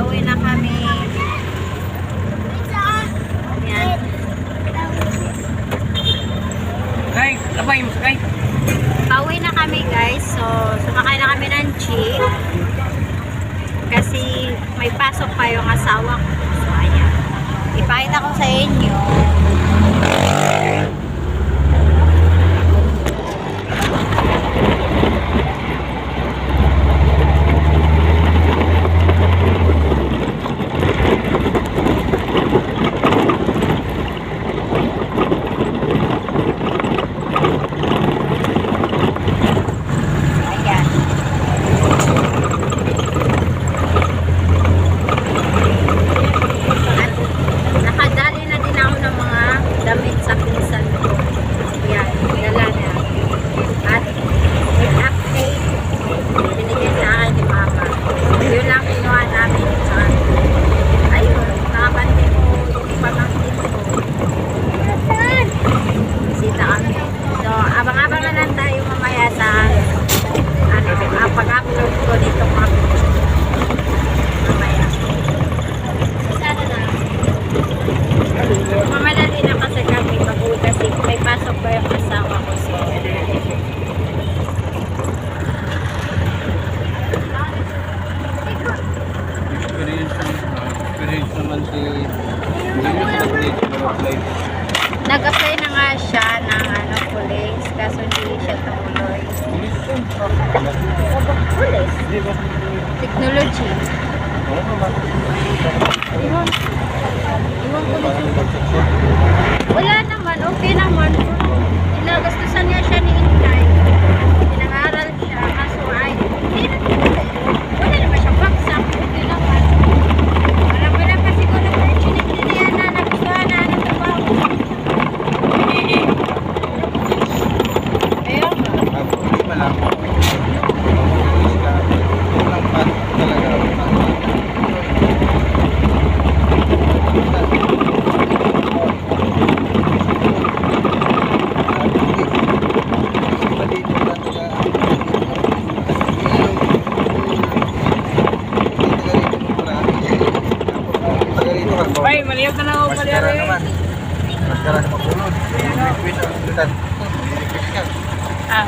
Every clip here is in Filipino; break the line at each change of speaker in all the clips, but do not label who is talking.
pauwi na kami. Yan.
Kay, abay mo kay.
Pauwi na kami guys. So, sumakay na kami ng jeep. Kasi may pasok pa yung asawa ko. So, ayan. Ipakita ko sa inyo. Ayan. At nakadali na din ako ng mga damit sa pinsan ko. Ayan, dala na. At with update, binigay sa akin ni Mama. Yun lang kinuha namin. At ayun, nakabante ko yung pamangkin ko. Bisita kami. So, abang-abang na lang tayo mamaya sa ano, ah, pag-upload ko dito mga mamaya. Sana na. Mamadali na kasi kami pag-uwi kasi may pasok pa yung asawa ko. So,
Experience naman, experience naman si Life.
Nag-apply na nga siya ng ano, police kaso hindi siya tumuloy. Police? Technology. Wala naman, okay naman. Inagastusan niya siya ni Intay. Pinangaral siya, kaso ay, hindi na Wala naman siya bagsak, okay naman. Walang wala pa siguro opportunity na yan na nagustuhan na ng trabaho. Ayun nga.
Ay, maliyaw ka na ako, maliyaw rin.
Maskara na mapulod. Liquid ang lutan. Liquid ka.
Ah,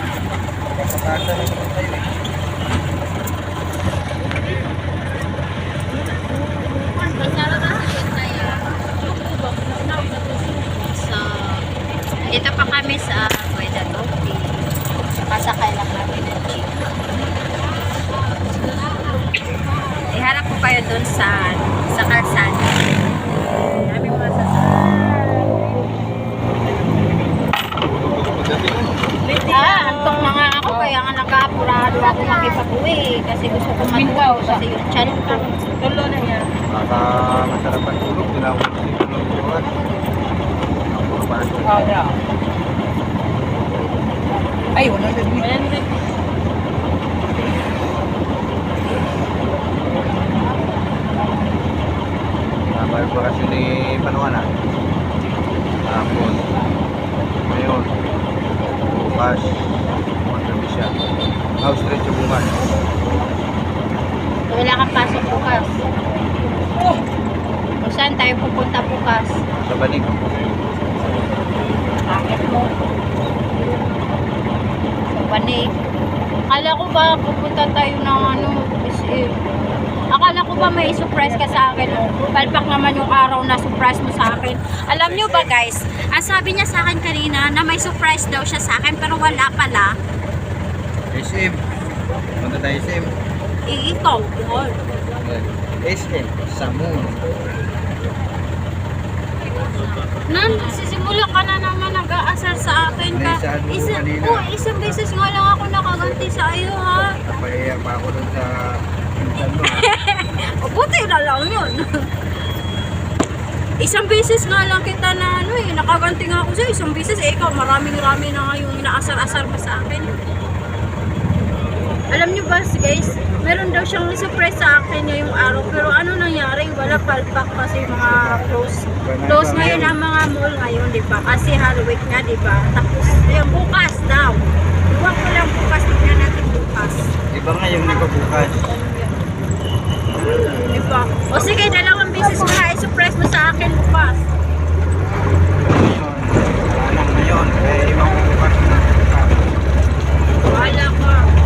Kapapasa na naman tayo eh.
Dito pa kami sa Guadalupe. Pasakay lang kami ng jeep. Iharap ko kayo dun sa sa kalsada. Ah, antok na nga ako kaya nga nakaapurado ako makipag-uwi kasi gusto ko matulog kasi yung chan ko.
tulo na yan.
Baka masarap ang tulog. Tinawag ko si tulog ko.
Ay, wala na. Wala na din.
Nabal pa kasi ni Panuana. Tapos, ngayon, bukas, magabi siya. House street yung bukas.
Wala kang pasok bukas. Kung saan tayo pupunta bukas?
Sa banig.
Bakit mo? Panik. Akala ko ba pupunta tayo ng ano, SM. Akala ko ba may surprise ka sa akin? Palpak naman yung araw na surprise mo sa akin. Alam nyo ba guys, ang sabi niya sa akin kanina na may surprise daw siya sa akin pero wala pala.
SM. Punta tayo SM.
Eh, ikaw, Paul.
SM. Samun.
Nan, sisimula ka na naman nag-aasar sa akin ka. Isa, oh, isang beses nga lang ako nakaganti sa iyo ha.
Napahiya pa ako dun sa
buti na lang yun. isang beses nga lang kita na ano eh, nakaganti nga ako sa'yo. Isang beses eh, ikaw maraming-rami na nga yung inaasar-asar mo sa akin. Alam niyo ba guys, meron daw siyang surprise sa akin ngayong araw. Pero ano nangyari? Wala palpak kasi mga close. Close ngayon ang mga mall ngayon, di ba? Kasi Halloween nga, di ba? Tapos, yung bukas daw. Iwan ko lang bukas, tignan natin bukas.
Iba nga yung nagpabukas.
Diba? O sige, dalawang beses mo na i-surprise mo sa akin bukas. Ngayon, ngayon, eh, ibang bukas na. Wala ko.